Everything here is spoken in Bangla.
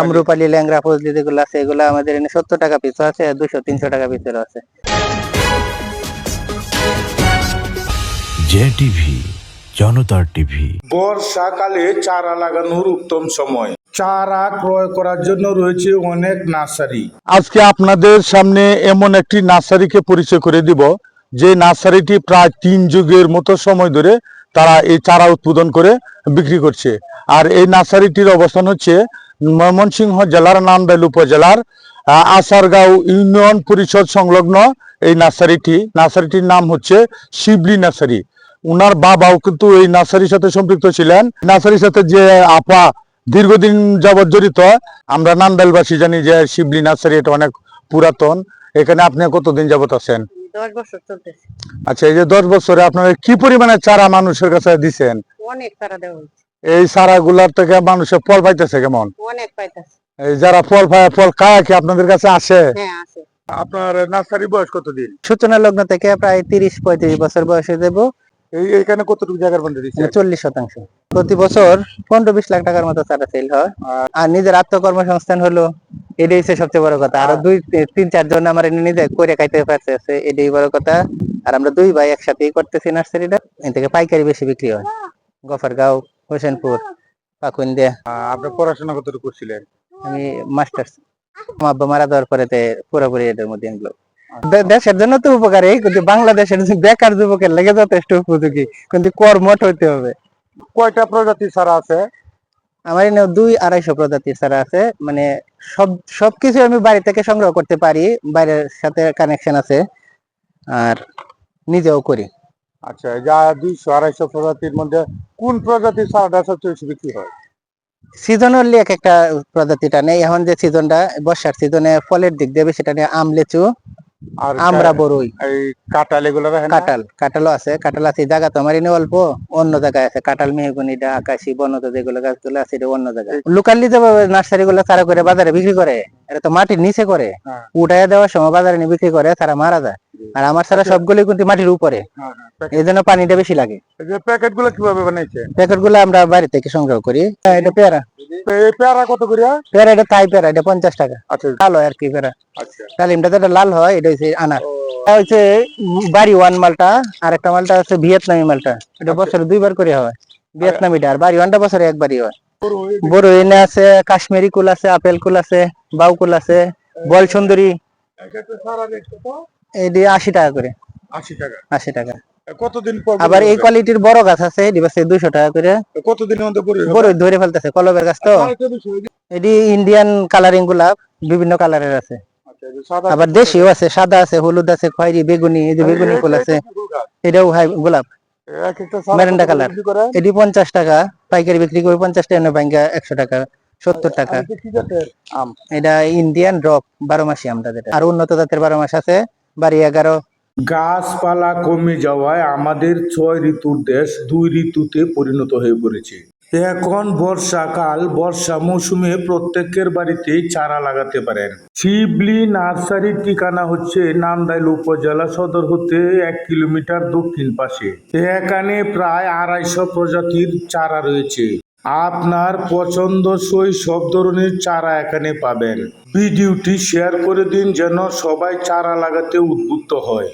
আমরুপালি ল্যাংরা ফজলি যেগুলো আছে এগুলো আমাদের এখানে সত্তর টাকা পিস আছে দুশো তিনশো টাকা পিসের আছে। জে টিভি জনতার টিভি বর্ষাকালে চারা লাগানোর উত্তম সময়। চারা ক্রয় করার জন্য রয়েছে অনেক নার্সারি। আজকে আপনাদের সামনে এমন একটি নার্সারিকে পরিচয় করে দিব যে নার্সারিটি প্রায় তিন যুগের মতো সময় ধরে তারা এই চারা উৎপাদন করে বিক্রি করছে। আর এই নার্সারিটির অবস্থান হচ্ছে ময়মনসিংহ জেলার নান্দাইল উপজেলার আসারগাঁও ইউনিয়ন পরিষদ সংলগ্ন এই নার্সারিটি। নার্সারিটির নাম হচ্ছে শিবলি নার্সারি। উনার বাবাও কিন্তু এই নার্সারির সাথে সম্পৃক্ত ছিলেন। নার্সারির সাথে যে আপা দীর্ঘদিন যাবৎ জড়িত আমরা নান্দাইলবাসী জানি যে শিবলি নার্সারি এটা অনেক পুরাতন। এখানে আপনি কতদিন যাবত আছেন? দশ বছর চলতেছে। আচ্ছা এই যে দশ বছরে আপনারা কি পরিমাণে চারা মানুষের কাছে দিচ্ছেন অনেক তারা দেওয়া হয়েছে। এই চারা গুলার থেকে মানুষের ফল পাইতেছে কেমন? অনেক পাইতেছে। এই যারা ফল পায় ফল খায় কি আপনাদের কাছে আসে? হ্যাঁ আপনার নার্সারি বয়স কতদিন? সূচনা লগ্ন থেকে প্রায় তিরিশ পঁয়ত্রিশ বছর বয়সে দেব। এই কতটুকু জায়গার মধ্যে দিচ্ছে চল্লিশ শতাংশ। প্রতি বছর পনেরো বিশ লাখ টাকার মতো চারা সেল হয়। আর নিজের আত্মকর্মসংস্থান হলো এটাই হচ্ছে সবচেয়ে বড় কথা। আর দুই তিন চারজন আমার এনে নিজে করে খাইতে পারতেছে এটাই বড় কথা। আর আমরা দুই ভাই একসাথেই করতেছি নার্সারিটা। এখান থেকে পাইকারি বেশি বিক্রি হয়। গফরগাঁও হোসেনপুর পাকুন্দিয়া। আপনি পড়াশোনা কতটুকু করছিলেন? আমি মাস্টার্স। আমার আব্বা মারা দেওয়ার পরে পুরোপুরি এটার মধ্যে এগুলো দেশের জন্য তো উপকারী কিন্তু বাংলাদেশের বেকার যুবকের লেগে যথেষ্ট উপযোগী কিন্তু কর্মঠ হইতে হবে। কয়টা প্রজাতির চারা আছে? আমার এখানে দুই আড়াইশো প্রজাতির চারা আছে মানে সব সবকিছু আমি বাড়ি থেকে সংগ্রহ করতে পারি বাইরের সাথে কানেকশন আছে আর নিজেও করি। আচ্ছা যা দুইশো আড়াইশো প্রজাতির মধ্যে কোন প্রজাতির চারাটা সবচেয়ে বেশি বিক্রি হয় সিজনালি এক একটা প্রজাতিটা নেই এখন যে সিজনটা বর্ষার সিজনে ফলের দিক দিয়ে সেটা নিয়ে আম লেচু আর আমরা বড়ই এই কাঁঠাল এগুলো? কাঁঠাল কাঁঠালও আছে কাঁঠাল আছে জায়গা তো আমার এনে অল্প অন্য জায়গায় আছে কাঁঠাল মেহগুনিটা আকাশি বনত যেগুলো গাছগুলো আছে এটা অন্য জায়গায় লোকালি যে নার্সারি গুলো তারা করে বাজারে বিক্রি করে এটা তো মাটির নিচে করে হ্যাঁ। উঠাইয়া দেওয়ার সময় বাজারে নিয়ে বিক্রি করে তারা মারা যায় আর আমার ছাড়া সবগুলি কিন্তু মাটির উপরে। হ্যাঁ, হ্যাঁ, এই জন্য পানিটা বেশি লাগে। প্যাকেটগুলো কীভাবে বানাইছে? প্যাকেটগুলো আমরা বাড়ি থেকে সংগ্রহ করি। হ্যাঁ, এটা পেয়ারা। পেয়ারা কত করিয়া পেয়ারা এটা তাই পেয়ারা এটা পঞ্চাশ টাকা। আচ্ছা। লাল হয় আর কি পেয়ারা। আচ্ছা। ডালিমটা যেটা লাল হয় এটা হচ্ছে আনার। হচ্ছে বাড়ি ওয়ান মালটা আর একটা মালটা হচ্ছে ভিয়েতনামি মালটা। এটা বছরে দুইবার করে হয় ভিয়েতনামিটা। আর বাড়ি ওয়ানটা বছরে একবারই হয়। বড় এনে আছে কাশ্মীরি কুল আছে আপেল কুল আছে বাউ কুল আছে বল সুন্দরী এটি আশি টাকা করে। আশি টাকা। আশি টাকা। কতদিন পর আবার এই কোয়ালিটির বড় গাছ আছে এটি টাকা করে। কতদিনের মধ্যে বড় ধরে ফেলতেছে কলবের গাছ তো। এটি ইন্ডিয়ান কালারিং গোলাপ বিভিন্ন কালারের আছে। আবার দেশিও আছে সাদা আছে হলুদ আছে খয়েরি বেগুনি এই যে বেগুনি ফুল আছে। এটাও গোলাপ। মেরেন্ডা কালার এটি পঞ্চাশ টাকা পাইকারি বিক্রি করে পঞ্চাশ টাকা ব্যাংকা একশো টাকা সত্তর টাকা। এটা ইন্ডিয়ান ড্রপ বারো মাসি আমরা যেটা আর উন্নত জাতের বারো মাস আছে বাড়ি এগারো। গাছপালা কমে যাওয়ায় আমাদের ছয় ঋতুর দেশ দুই ঋতুতে পরিণত হয়ে পড়েছে। এখন বর্ষাকাল, বর্ষা মৌসুমে প্রত্যেকের বাড়িতেই চারা লাগাতে পারেন। শিবলি নার্সারির ঠিকানা হচ্ছে নান্দাইল উপজেলা সদর হতে এক কিলোমিটার দক্ষিণ পাশে। এখানে প্রায় আড়াইশো প্রজাতির চারা রয়েছে। আপনার পছন্দসই সব ধরনের চারা এখানে পাবেন। ভিডিওটি শেয়ার করে দিন যেন সবাই চারা লাগাতে উদ্বুদ্ধ হয়।